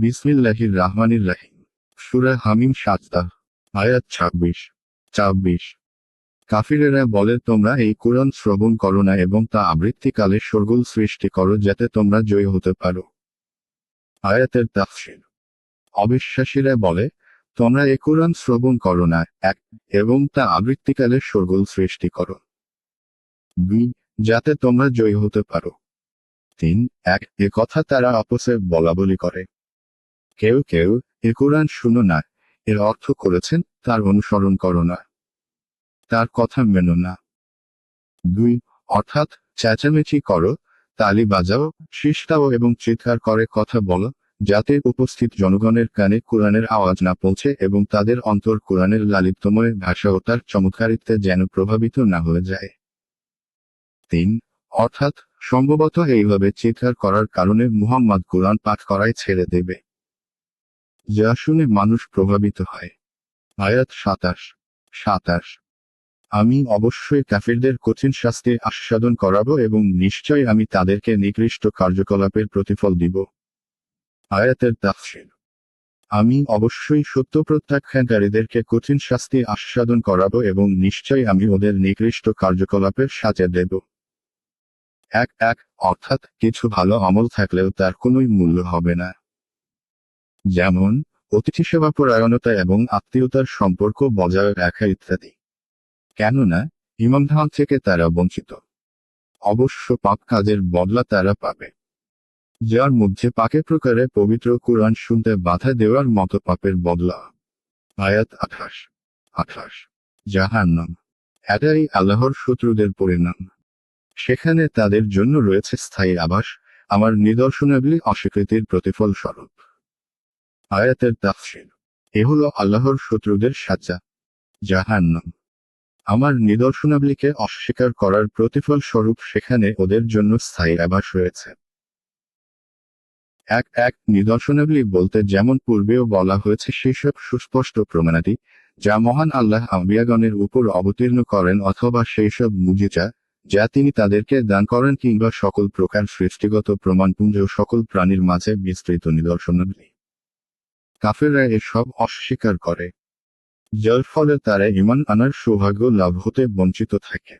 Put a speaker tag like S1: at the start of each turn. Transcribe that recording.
S1: বিসমিল্লাহির রাহমানির রাহিম। সুরা হামিম সাজদা আয়াত ছাব্বিশ ছাব্বিশ। কাফিরেরা বলে, তোমরা এই কোরআন শ্রবণ করো না এবং তা আবৃত্তিকালে শোরগোল সৃষ্টি করো যাতে তোমরা জয়ী হতে পারো। আয়াতের তাফসির। অবিশ্বাসীরা বলে, তোমরা এ কোরআন শ্রবণ করো না, এক, এবং তা আবৃত্তিকালে শোরগোল সৃষ্টি করো। দুই, যাতে তোমরা জয়ী হতে পারো। তিন, এক, এ কথা তারা অপসে বলা বলি করে। কেউ কেউ এ কোরআন শুনো না, এর অর্থ করেছেন, তার অনুসরণ করো না। তার কথা মেনো না। দুই, অর্থাৎ চেঁচামেচি করো, তালি বাজাও, শিষ্টাও এবং চিৎকার করে কথা বলো, যাতে উপস্থিত জনগণের কানে কোরআনের আওয়াজ না পৌঁছে এবং তাদের অন্তর কোরআনের লালিত্যময় ভাষা ও তার চমৎকারিত্বে যেন প্রভাবিত না হয়ে যায়। তিন, অর্থাৎ সম্ভবত এইভাবে চিৎকার করার কারণে মুহাম্মদ কোরআন পাঠ করাই ছেড়ে দেবে। যা শুনে মানুষ প্রভাবিত হয়। আয়াত সাতাশ সাতাশ। আমি অবশ্যই কাফিরদের কঠিন শাস্তি আস্বাদন করাব এবং নিশ্চয় আমি তাদেরকে নিকৃষ্ট কার্যকলাপের প্রতিফল দিব। আয়াতের তাফসির। আমি অবশ্যই সত্য প্রত্যাখ্যানকারীদেরকে কঠিন শাস্তি আস্বাদন করাব এবং নিশ্চয় আমি ওদের নিকৃষ্ট কার্যকলাপের সাজা দেব। এক এক, অর্থাৎ কিছু ভালো আমল থাকলেও তার কোনোই মূল্য হবে না। যেমন, অতিথি সেবা পরায়ণতা এবং আত্মীয়তার সম্পর্ক বজায় রাখা ইত্যাদি। কেননা ইমামধাম থেকে তারা বঞ্চিত। অবশ্য পাপ কাজের বদলা তারা পাবে। যার মধ্যে পাকে প্রকারে পবিত্র কোরআন শুনতে বাধা দেওয়ার মতো পাপের বদলা। আয়াত আঠাশ আঠাশ, জাহান্নাম। এটাই আল্লাহর শত্রুদের পরিণাম। সেখানে তাদের জন্য রয়েছে স্থায়ী আবাস, আমার নিদর্শনাবলী অস্বীকৃতির প্রতিফল স্বরূপ আয়াতের তাফসির এ হল আল্লাহর শত্রুদের সাজা। জাহান্নাম। আমার নিদর্শনাবলীকে অস্বীকার করার প্রতিফল স্বরূপ সেখানে ওদের জন্য স্থায়ী আবাস রয়েছে। এক এক নিদর্শনাবলী বলতে যেমন পূর্বেও বলা হয়েছে সেসব সুস্পষ্ট প্রমাণাদি, যা মহান আল্লাহ আম্বিয়াগণের উপর অবতীর্ণ করেন অথবা সেই সব মুজিজা, যা তিনি তাদেরকে দান করেন কিংবা সকল প্রকার সৃষ্টিগত প্রমাণপুঞ্জ সকল প্রাণীর মাঝে বিস্তৃত নিদর্শনাবলী। কাফেররা এসব অস্বীকার করে যার ফলে তারা ইমান আনার সৌভাগ্য লাভ হতে বঞ্চিত থাকে।